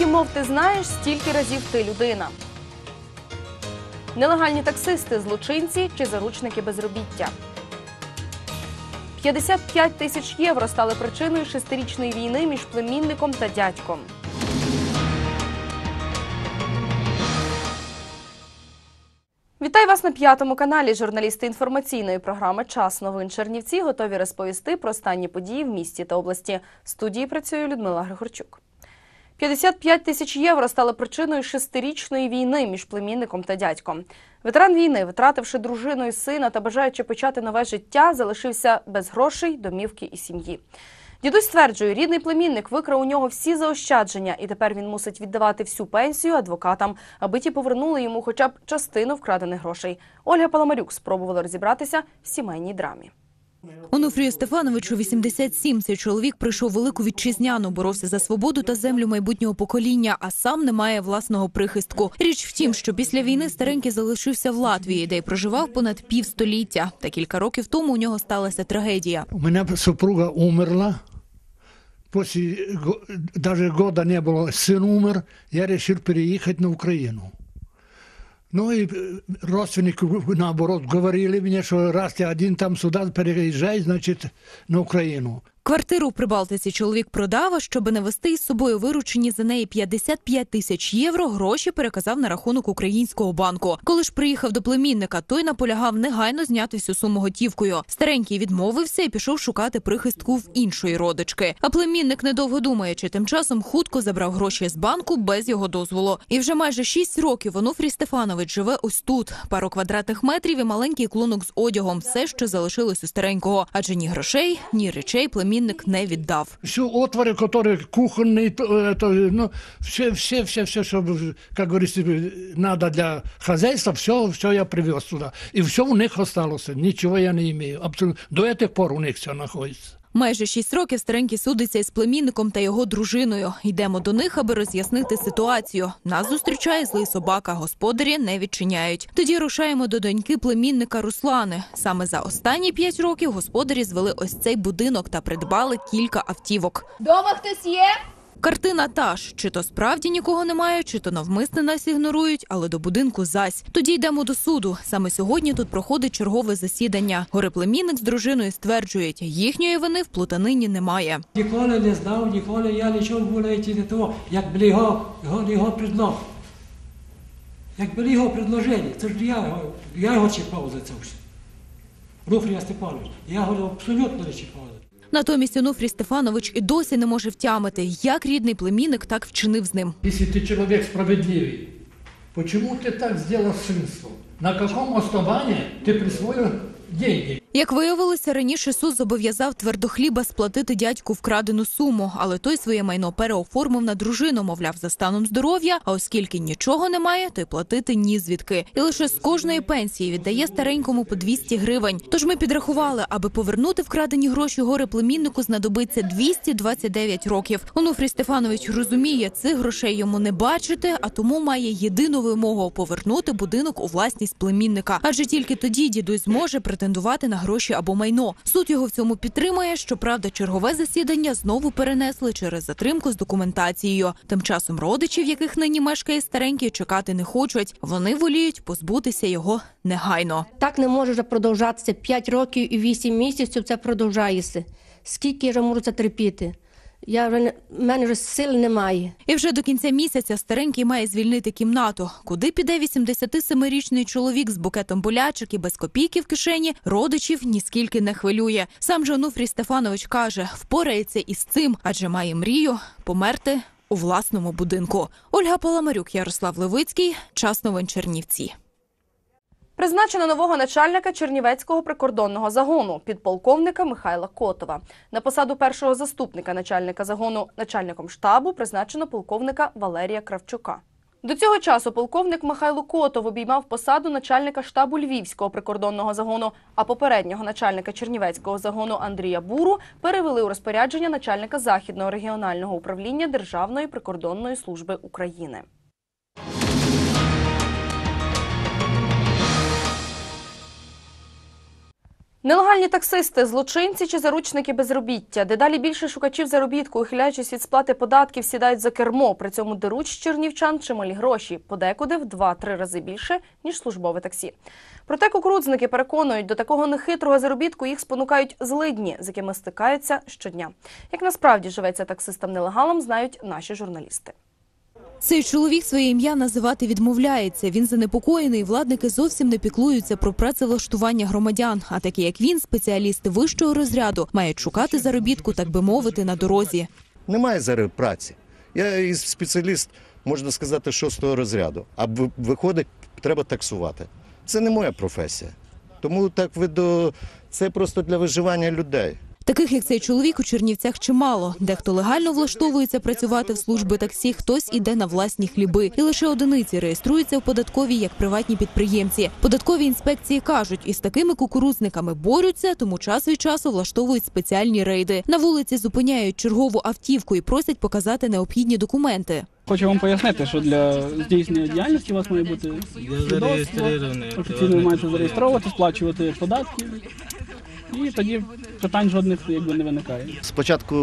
Скільки мов ти знаєш, стільки разів ти людина. Нелегальні таксисти, злочинці чи заручники безробіття. 55 тисяч євро стали причиною шестирічної війни між племінником та дядьком. Вітаю вас на п'ятому каналі. Журналісти інформаційної програми Час новин Чернівці готові розповісти про останні події в місті та області. В студії працює Людмила Григорчук. 55 тисяч євро стали причиною шестирічної війни між племінником та дядьком. Ветеран війни, втративши дружину і сина та бажаючи почати нове життя, залишився без грошей, домівки і сім'ї. Дідусь стверджує, рідний племінник викрав у нього всі заощадження, і тепер він мусить віддавати всю пенсію адвокатам, аби ті повернули йому хоча б частину вкрадених грошей. Ольга Паламарюк спробувала розібратися в сімейній драмі. Онуфрію Стефановичу 87. Цей чоловік пройшов велику вітчизняну, боровся за свободу та землю майбутнього покоління, а сам не має власного прихистку. Річ в тім, що після війни старенький залишився в Латвії, де й проживав понад півстоліття. Та кілька років тому у нього сталася трагедія. У меня супруга умерла. Го- даже года не было, сын умер, я решил переехать на Украину. Ну и э, родственники, наоборот, говорили мне, что раз ты один там сюда переезжай, значит, на Украину. Квартиру в Прибалтиці чоловік продав, щоб не вести із собою виручені за неї 55 тисяч євро, гроші переказав на рахунок українського банку. Коли ж приїхав до племінника, той наполягав негайно зняти всю суму готівкою. Старенький відмовився і пішов шукати прихистку в іншої родички. А племінник, недовго думаючи, тим часом хутко забрав гроші з банку без його дозволу. І вже майже 6 років Онуфрій Стефанович живе ось тут. Пару квадратних метрів і маленький клунок з одягом. Все, що залишилось у старенького. Адже ні грошей, ні речей племінник не віддав. Все отворы, которые кухонные, то- это, ну, все, все, все, все, что, как говорится, надо для хозяйства, все, все я привез туда. И все у них осталось, ничего я не имею. Абсолютно. До этих пор у них все находится. Майже шість років старенький судиться із племінником та його дружиною. Йдемо до них, аби роз'яснити ситуацію. Нас зустрічає злий собака. Господарі не відчиняють. Тоді рушаємо до доньки племінника Руслани. Саме за останні п'ять років господарі звели ось цей будинок та придбали кілька автівок. Дома хтось є? Картина та ж, чи то справді нікого немає, чи то навмисне нас ігнорують, але до будинку зась. Тоді йдемо до суду. Саме сьогодні тут проходить чергове засідання. Гореплемінник з дружиною стверджують, їхньої вини в плутанині немає. Ніколи не знав, ніколи я нічого навіть не того, як були його, його, його предлог. Як були його предложення, це ж я, його- я його чіпав за це все. Руфрія Степанович, я його абсолютно не чіпав. Натомість Онуфрій Стефанович і досі не може втямити, як рідний племінник так вчинив з ним. Если ты человек справедливый, почему ты так сделал с сынством? На каком основании ты присвоил деньги? як виявилося, раніше суд зобов'язав твердохліба сплатити дядьку вкрадену суму, але той своє майно переоформив на дружину, мовляв, за станом здоров'я. А оскільки нічого немає, то й платити ні звідки. І лише з кожної пенсії віддає старенькому по 200 гривень. Тож ми підрахували, аби повернути вкрадені гроші горе племіннику, знадобиться 229 років. Онуфрій Стефанович розуміє, цих грошей йому не бачити, а тому має єдину вимогу повернути будинок у власність племінника. Адже тільки тоді дідусь зможе претендувати на гроші або майно. Суд його в цьому підтримує. Щоправда, чергове засідання знову перенесли через затримку з документацією. Тим часом родичів, яких нині мешкає старенький, чекати не хочуть. Вони воліють позбутися його негайно. Так не може вже продовжатися 5 років і 8 місяців це продовжається. Скільки я вже можу це терпіти? Я мене вже сил немає. І вже до кінця місяця старенький має звільнити кімнату. Куди піде 87-річний чоловік з букетом болячок і без копійки в кишені, родичів ніскільки не хвилює. Сам же Онуфрій Стефанович каже, впорається із цим, адже має мрію померти у власному будинку. Ольга Паламарюк, Ярослав Левицький, час новин Чернівці. Призначено нового начальника Чернівецького прикордонного загону підполковника Михайла Котова. На посаду першого заступника начальника загону начальником штабу призначено полковника Валерія Кравчука. До цього часу полковник Михайло Котов обіймав посаду начальника штабу Львівського прикордонного загону, а попереднього начальника Чернівецького загону Андрія Буру перевели у розпорядження начальника Західного регіонального управління Державної прикордонної служби України. Нелегальні таксисти, злочинці чи заручники безробіття. Дедалі більше шукачів заробітку, ухиляючись від сплати податків, сідають за кермо. При цьому деруть з чернівчан чималі гроші, подекуди в 2-3 рази більше, ніж службове таксі. Проте кукурудзники переконують, до такого нехитрого заробітку їх спонукають злидні, з якими стикаються щодня. Як насправді живеться таксистам-нелегалам, знають наші журналісти. Цей чоловік своє ім'я називати відмовляється. Він занепокоєний. Владники зовсім не піклуються про працевлаштування громадян. А такі як він, спеціалісти вищого розряду, мають шукати заробітку, так би мовити, на дорозі. Немає зараз праці. Я із спеціаліст, можна сказати, шостого розряду. А виходить, треба таксувати. Це не моя професія. Тому так ви до це просто для виживання людей. Таких як цей чоловік у Чернівцях чимало. Дехто легально влаштовується працювати в служби таксі, хтось іде на власні хліби. І лише одиниці реєструються в податковій як приватні підприємці. Податкові інспекції кажуть, із такими кукурузниками борються, тому час від часу влаштовують спеціальні рейди. На вулиці зупиняють чергову автівку і просять показати необхідні документи. Хочу вам пояснити, що для здійснення діяльності у вас має бути свідоцтво, офіційно ви маєте зареєстровувати, сплачувати податки, і тоді питань жодних якби не виникає. З початку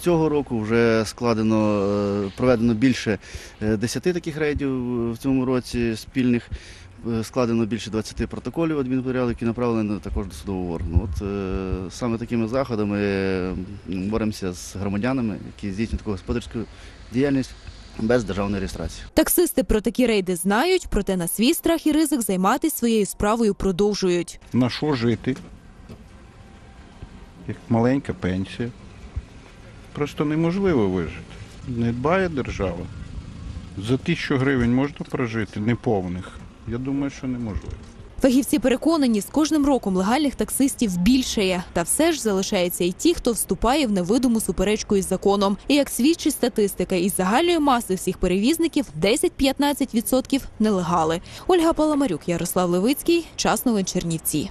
цього року вже складено, е, проведено більше е, 10 таких рейдів в цьому році спільних. Е, Складено більше 20 протоколів адмінматеріалів, які направлені також до судового органу. От е, саме такими заходами е, боремося з громадянами, які здійснюють таку господарську діяльність без державної реєстрації. Таксисти про такі рейди знають, проте на свій страх і ризик займатися своєю справою продовжують. на що жити? Як маленька пенсія. Просто неможливо вижити. Не дбає держава. За тисячу гривень можна прожити неповних. Я думаю, що неможливо. Фахівці переконані, з кожним роком легальних таксистів більшає. Та все ж залишається і ті, хто вступає в невидиму суперечку із законом. І як свідчить статистика, із загальної маси всіх перевізників 10-15% нелегали. Ольга Паламарюк, Ярослав Левицький, час новин Чернівці.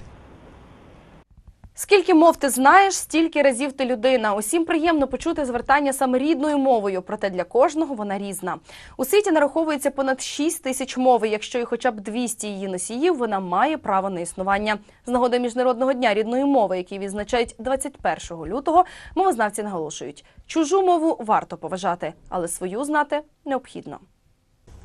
Скільки мов ти знаєш, стільки разів ти людина. Усім приємно почути звертання саме рідною мовою, проте для кожного вона різна. У світі нараховується понад 6 тисяч мов, і якщо і хоча б 200 її носіїв, вона має право на існування. З нагоди міжнародного дня рідної мови, який відзначають 21 лютого, мовознавці наголошують: чужу мову варто поважати, але свою знати необхідно.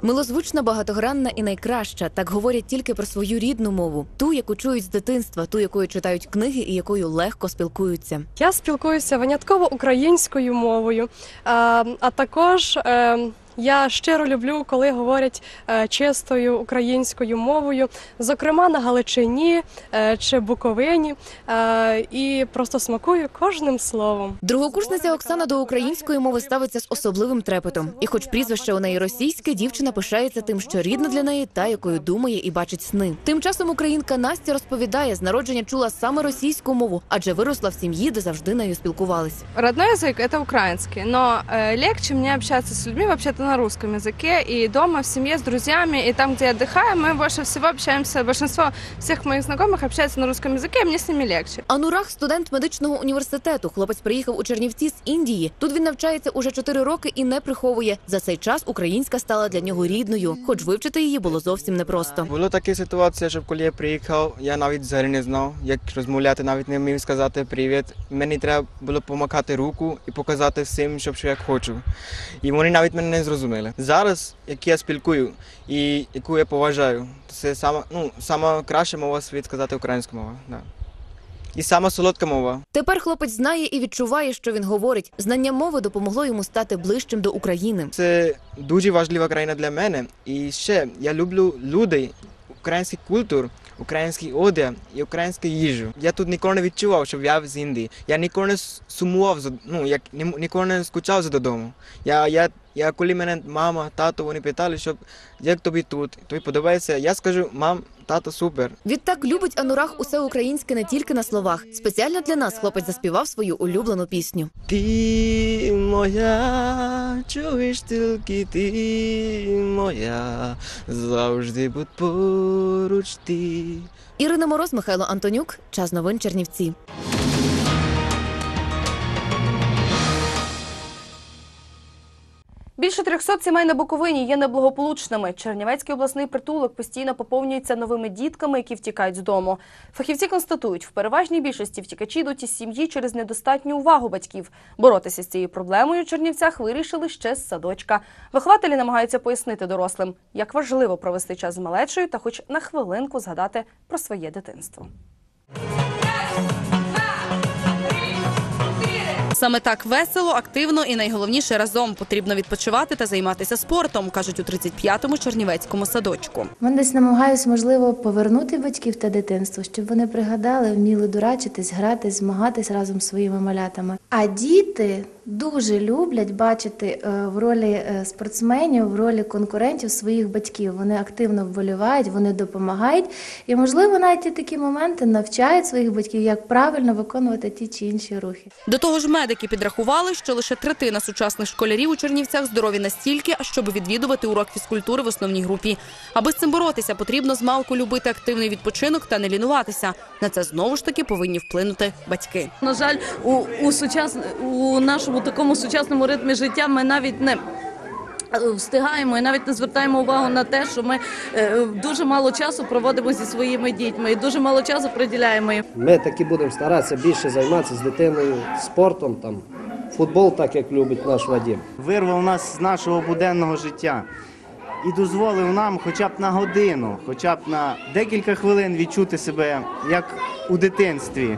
Милозвучна, багатогранна і найкраща. Так говорять тільки про свою рідну мову, ту, яку чують з дитинства, ту, якою читають книги і якою легко спілкуються. Я спілкуюся винятково українською мовою, а, а також е, я щиро люблю, коли говорять е, чистою українською мовою, зокрема на Галичині е, чи Буковині, е, і просто смакую кожним словом. Другокурсниця Оксана до української мови ставиться з особливим трепетом. І, хоч прізвище у неї російське, дівчина пишається тим, що рідна для неї та, якою думає і бачить сни. Тим часом українка Настя розповідає, з народження чула саме російську мову, адже виросла в сім'ї, де завжди нею спілкувались. Родной язык это украинский, но э, легче мне общаться с людьми вообще-то на русском языке и дома в семье с друзьями и там, где я отдыхаю, мы больше всего общаемся. Большинство всех моих знакомых общается на русском языке, и мне с ними легче. Анурах студент медичного університету. Хлопець приїхав у Чернівці з Індії. Тут він навчається уже 4 роки і не приховує. За цей час українська стала для нього рідною, хоч вивчити її було зовсім непросто. Було такі ситуації, що коли я приїхав, я навіть взагалі не знав, як розмовляти, навіть не вмів сказати привіт. Мені треба було помахати руку і показати всім, щоб що я хочу. І вони навіть мене не зрозуміли. Зараз, як я спілкую і яку я поважаю, це сама, ну, сама краща мова світ сказати українська мова. Да. І сама солодка мова. Тепер хлопець знає і відчуває, що він говорить. Знання мови допомогло йому стати ближчим до України. Це дуже важлива країна для мене. І ще я люблю людей, український культур, український одяг і українську їжу. Я тут ніколи не відчував, що я з Індії. Я ніколи не сумував за ну ні- ніколи не скучав за додому. Я, я, я коли мене мама, тато, вони питали, що як тобі тут, тобі подобається. Я скажу, мам, тато, супер. Відтак любить Анурах усе українське не тільки на словах. Спеціально для нас хлопець заспівав свою улюблену пісню. Ти моя, чуєш тільки ти моя, завжди будь поруч ти. Ірина Мороз, Михайло Антонюк. Час новин Чернівці. Більше 300 сімей на Буковині є неблагополучними. Чернівецький обласний притулок постійно поповнюється новими дітками, які втікають з дому. Фахівці констатують, в переважній більшості втікачі йдуть із сім'ї через недостатню увагу батьків. Боротися з цією проблемою у Чернівцях вирішили ще з садочка. Вихователі намагаються пояснити дорослим, як важливо провести час з малечою та хоч на хвилинку згадати про своє дитинство. Саме так весело, активно і найголовніше разом потрібно відпочивати та займатися спортом, кажуть у 35-му чернівецькому садочку. Ми десь намагаюся, можливо, повернути батьків та дитинство, щоб вони пригадали, вміли дурачитись, грати, змагатись разом з своїми малятами. А діти дуже люблять бачити е, в ролі е, спортсменів, в ролі конкурентів своїх батьків. Вони активно вболівають, вони допомагають. І, можливо, навіть і такі моменти навчають своїх батьків, як правильно виконувати ті чи інші рухи. До того ж, медики підрахували, що лише третина сучасних школярів у Чернівцях здорові настільки, щоб відвідувати урок фізкультури в основній групі. Аби з цим боротися, потрібно змалку любити активний відпочинок та не лінуватися. На це знову ж таки повинні вплинути батьки. На жаль, у, у, сучас... у нашому такому сучасному ритмі життя ми навіть не е, встигаємо і навіть не звертаємо увагу на те, що ми е, дуже мало часу проводимо зі своїми дітьми і дуже мало часу приділяємо їм. Ми таки будемо старатися більше займатися з дитиною спортом, там, футбол, так як любить наш Вадим. вирвав нас з нашого буденного життя і дозволив нам хоча б на годину, хоча б на декілька хвилин відчути себе як у дитинстві,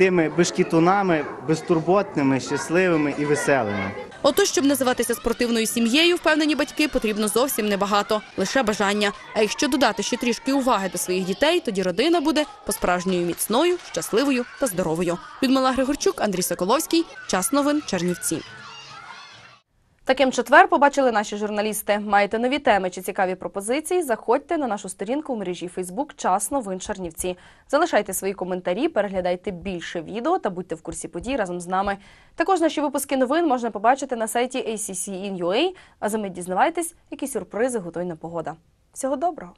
тими бешкітунами, безтурботними, щасливими і веселими. Отож, щоб називатися спортивною сім'єю, впевнені батьки, потрібно зовсім небагато, лише бажання. А якщо додати ще трішки уваги до своїх дітей, тоді родина буде по-справжньою міцною, щасливою та здоровою. Людмила Григорчук, Андрій Соколовський. Час новин Чернівці. Таким четвер побачили наші журналісти. Маєте нові теми чи цікаві пропозиції? Заходьте на нашу сторінку у мережі Фейсбук Час новин Чернівці. Залишайте свої коментарі, переглядайте більше відео та будьте в курсі подій разом з нами. Також наші випуски новин можна побачити на сайті ACC.in.ua, А за мить дізнавайтесь, які сюрпризи готує погода. Всього доброго!